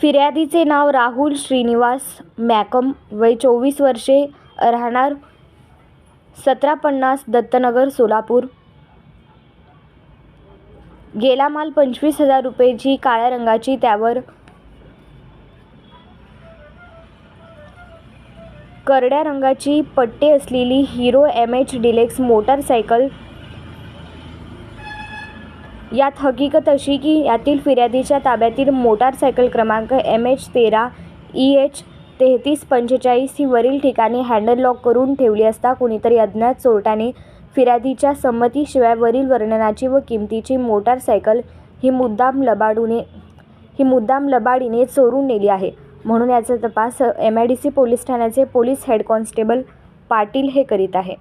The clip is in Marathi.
फिर्यादीचे नाव राहुल श्रीनिवास मॅकम वय चोवीस वर्षे राहणार सतरा पन्नास दत्तनगर सोलापूर. गेला माल पंचवीस हजार रुपयेची काळ्या रंगाची त्यावर करड्या रंगाची पट्टे असलेली Hero M H deluxe motorcycle यात हकीकत अशी की यातील फिर्यादीच्या ताब्यातील मोटारसायकल क्रमांक एम एच तेरा ई एच तेहतीस पंचेचाळीस ही वरील ठिकाणी हँडल लॉक करून ठेवली असता कुणीतरी अज्ञात चोरट्याने फिर्यादीच्या संमतीशिवाय वरील वर्णनाची व किमतीची मोटारसायकल ही मुद्दाम लबाडूने ही मुद्दाम लबाडीने चोरून नेली आहे. म्हणून याचा तपास M I D C police ठाण्याचे पोलीस हेड कॉन्स्टेबल पाटील हे करीत आहे.